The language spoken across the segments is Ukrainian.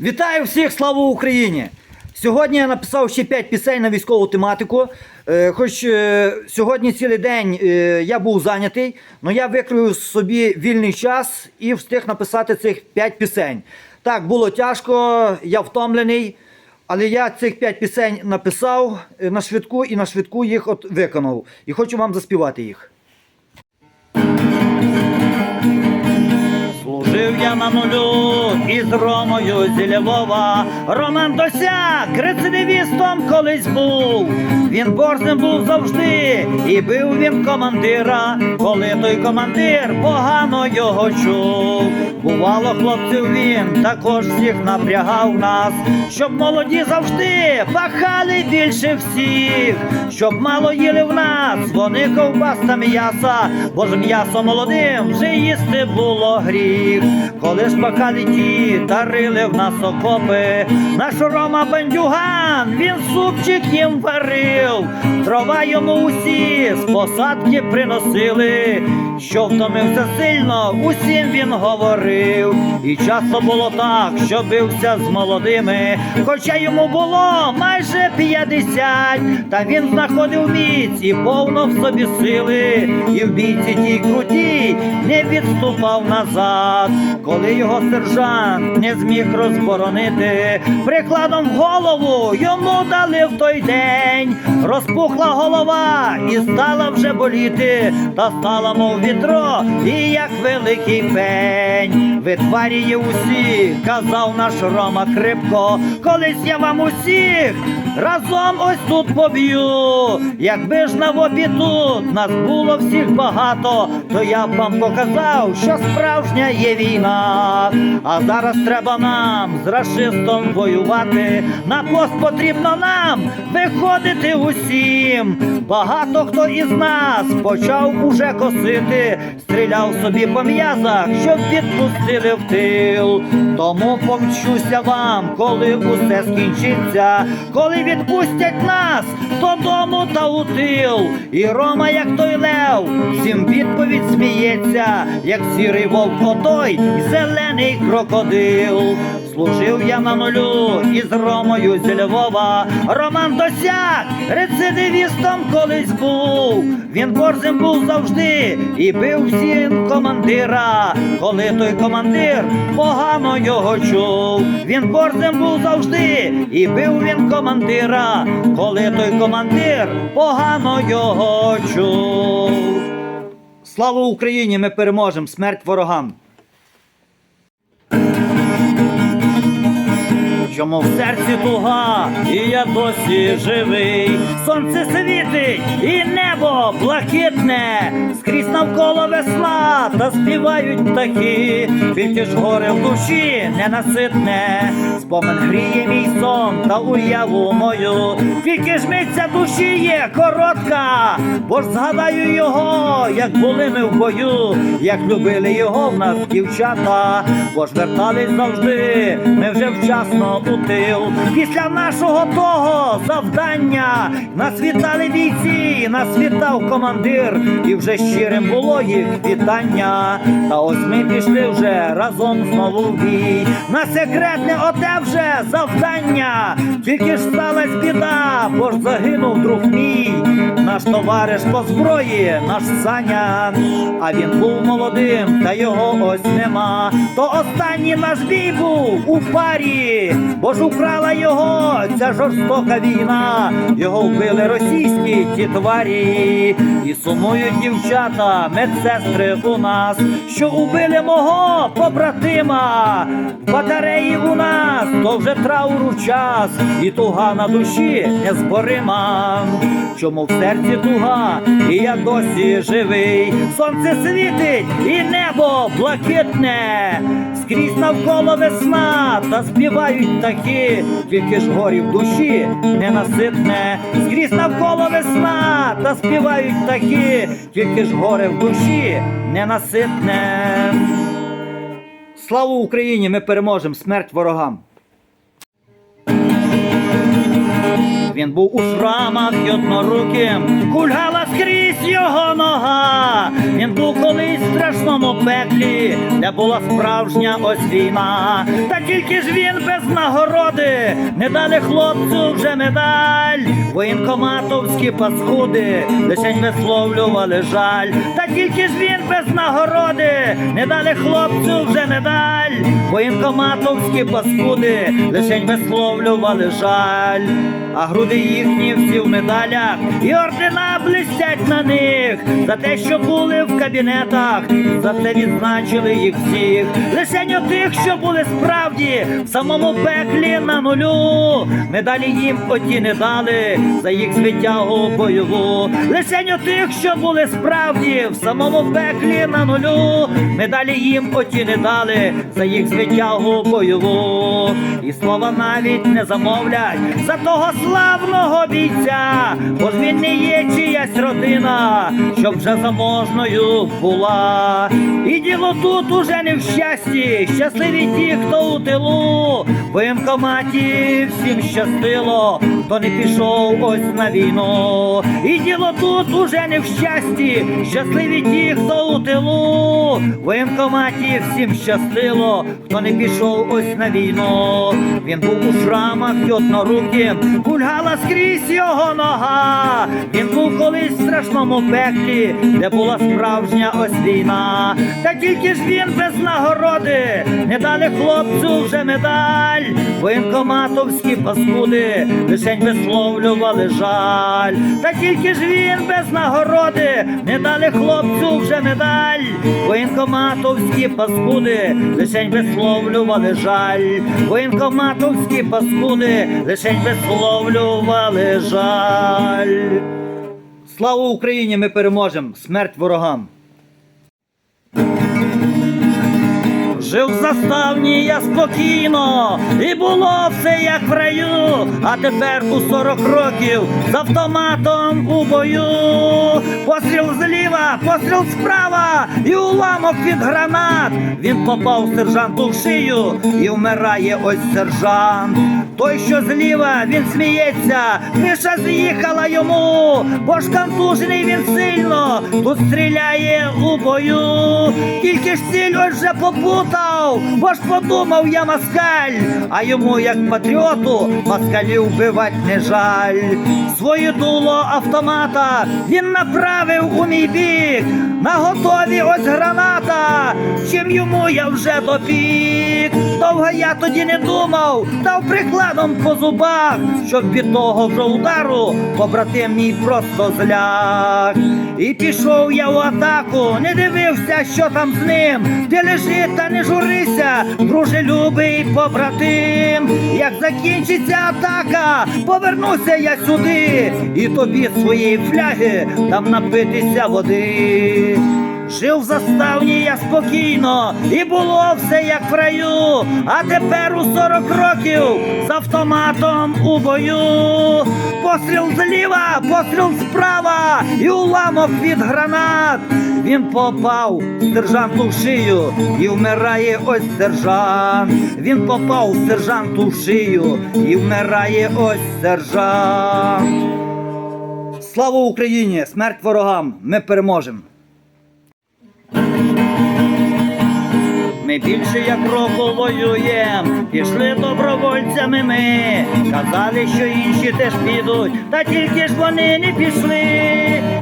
Вітаю всіх, слава Україні! Сьогодні я написав ще 5 пісень на військову тематику. Е, Хоч е, сьогодні цілий день е, я був зайнятий, але я викрию собі вільний час і встиг написати цих 5 пісень. Так, було тяжко, я втомлений, але я цих 5 пісень написав на швидку і на швидку їх от виконав. І хочу вам заспівати їх. Служив я нулю із Ромою зі Львова. Роман досяг рецидивістом колись був. Він борзним був завжди, і бив він командира, коли той командир погано його чув. Бувало, хлопців він також всіх напрягав нас, щоб молоді завжди пахали більше всіх, щоб мало їли в нас, вони ковбас та м'яса, бо ж м'ясо молодим вже їсти було гріх. Коли ж пахали ті тарили в нас окопи, наш Рома бендюган, він супчик їм варив, трава йому усі з посадки приносили, що втомився сильно, усім він говорив. І часто було так, що бився з молодими, хоча йому було майже 50, та він знаходив міць і повно в собі сили, і в бійці тій крутій не відступав назад, коли його сержант не зміг розборонити, прикладом в голову йому дали в той день, розпухла голова і стала вже боліти, та стала, мов відро, і як великий пень. Ви тварі є усі, казав наш Рома крипко, колись я вам усіх разом ось тут поб'ю. Якби ж на вопі тут нас було всіх багато, то я б вам показав, що справжня є війна. А зараз треба нам з рашистом воювати. На пост потрібно нам виходити усім. Багато хто із нас почав уже косити, стріляв собі по м'язах, щоб відпустили в тил. Тому помчуся вам, коли усе скінчиться, коли відпустять нас додому та у тил. І Рома, як той лев, всім відповідь сміється, як сірий вовк отой зелений крокодил. Служив я на нулю із Ромою зі Львова. Роман досяг рецидивістом колись був. Він борзим був завжди і бив всім командира. Коли той командир погано його чув. Він борзим був завжди і бив він командира. Коли той командир погано його чув. Слава Україні! Ми переможемо! Смерть ворогам! Чому в серці туга, і я досі живий. Сонце світить, і небо блакитне, скрізь навколо весна, та співають птахи, тільки ж горе в душі ненаситне, спомин гріє мій сон та уяву мою, тільки ж миться душі є коротка, бо ж згадаю його, як були ми в бою, як любили його в нас дівчата, бо ж вертались завжди, ми вже вчасно у тил. Після нашого того завдання нас вітали бійці, нас вітав командир, і вже щирим було їх вітання. Та ось ми пішли вже разом знову в бій. На секретне оте вже завдання. Тільки ж сталась біда, бо ж загинув друг мій. Наш товариш по зброї, наш Саня. А він був молодим, та його ось нема. То останній наш бій був у парі, бо ж украла його ця жорстока війна. Його вбили російські ті тварі. І сумують дівчата, медсестри у нас, що убили мого побратима. В батареї у нас то вже трауру час, і туга на душі незборима. Чому в серці туга, і я досі живий. Сонце світить і небо блакитне, скрізь навколо весна, та співають такі, тільки ж горі в душі ненаситне, скрізь навколо весна, та співають такі, тільки ж горе в душі ненаситне. Слава Україні! Ми переможемо! Смерть ворогам! Він був у шрамах й одноруким, кульгала скрізь його нога. Він був колись в страшному пеклі, де була справжня ось війна. Та тільки ж він без нагороди не дали хлопцю вже медаль. Воєнкоматовські паскуди лишень висловлювали жаль. Та тільки ж він без нагороди не дали хлопцю вже медаль. Воєнкоматовські паскуди лишень висловлювали жаль. А груди їхні всі в медалях, і ордена блистять на них за те, що були в кабінетах, за це відзначили їх всіх. Лишень тих, що були справді в самому пеклі на нулю. Медалі їм оті не дали за їх звитягу бойову. Лишень тих, що були справді в самому пеклі на нулю. Медалі їм оті не дали за їх звитягу бойову. І слова навіть не замовлять за того славного бійця, бо ж він не є чиясь родина, щоб вже заможною була. І діло тут уже не в щасті, щасливі ті, хто у тилу, в воєнкоматі всім щастило, хто не пішов ось на війну. І діло тут уже не в щасті, щасливі ті, хто у тилу, в воєнкоматі всім щастило, хто не пішов ось на війну. Він був у шрамах й одноруким, кульгала скрізь його нога. Він був колись в страшному пеклі, де була справжня ось війна. Та тільки ж він без нагороди не дали хлопцю вже медаль. Воєнкоматовські паскуди лишень висловлювали жаль. Та тільки ж він без нагороди не дали хлопцю вже медаль. Воєнкоматовські паскуди лишень висловлювали жаль. Воєнкоматовські паскуди лишень висловлювали жаль. Слава Україні! Ми переможемо! Смерть ворогам! Жив в заставні я спокійно, і було все як в раю, а тепер у 40 років з автоматом у бою. Постріл зліва, постріл справа, і уламок від гранат. Він попав сержанту в шию і вмирає ось сержант. Той, що зліва, він сміється, криша з'їхала йому, бо ж контужений він сильно, тут стріляє у бою. Тільки ж ціль ось вже попутав, бо ж подумав я москаль, а йому, як патріоту, москалів вбивать не жаль. Своє дуло автомата він направив у мій бік, на готові ось граната, чим йому я вже допік. Довго я тоді не думав, дав прикладом по зубах, щоб від того вже удару побратим мій просто зляг. І пішов я в атаку, не дивився, що там з ним. Ти лежи та не журися, дружелюбий побратим. Як закінчиться атака, повернуся я сюди, і тобі своєї фляги там напитися води. Жив заставні я спокійно, і було все як в раю. А тепер у 40 років з автоматом у бою. Постріл зліва, постріл справа, і уламок від гранат. Він попав сержанту в шию і вмирає ось сержант. Він попав сержанту в шию і вмирає ось сержант. Слава Україні! Смерть ворогам! Ми переможемо! Ми більше як року воюєм, пішли добровольцями ми. Казали, що інші теж підуть, та тільки ж вони не пішли.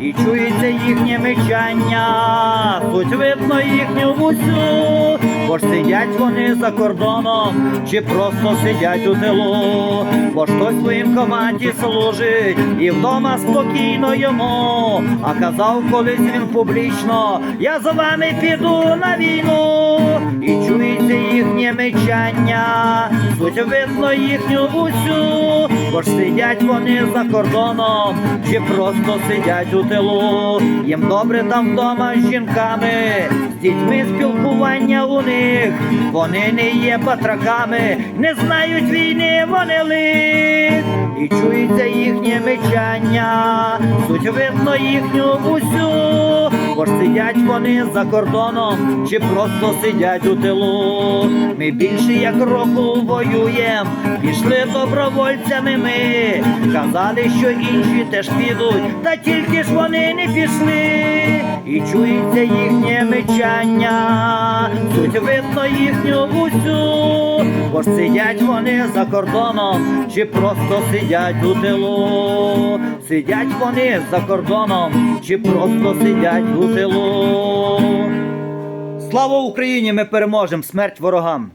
І чується їхнє мечання, суть видно їхню усю. Бо ж сидять вони за кордоном, чи просто сидять у тилу, бо ж хтось своїм команді служить і вдома спокійно йому. А казав колись він публічно, я за вами піду на війну. І чується їхнє мечання, суть видно їхню усю, бо ж сидять вони за кордоном, чи просто сидять у тилу. Їм добре там вдома з жінками, з дітьми спілкування у них. Вони не є батраками, не знають війни, вони лих. І чується їхнє мечання, суть видно їхню усю, бо ж сидять вони за кордоном, чи просто сидять у тилу. Ми більше як року воюєм, пішли добровольцями ми. Казали, що інші теж підуть, та тільки ж вони не пішли. І чується їхнє мечання, суть видно їхню усю, бо ж сидять вони за кордоном, чи просто сидять у тилу. Сидять вони за кордоном, чи просто сидять у тилу. Слава Україні! Ми переможемо! Смерть ворогам!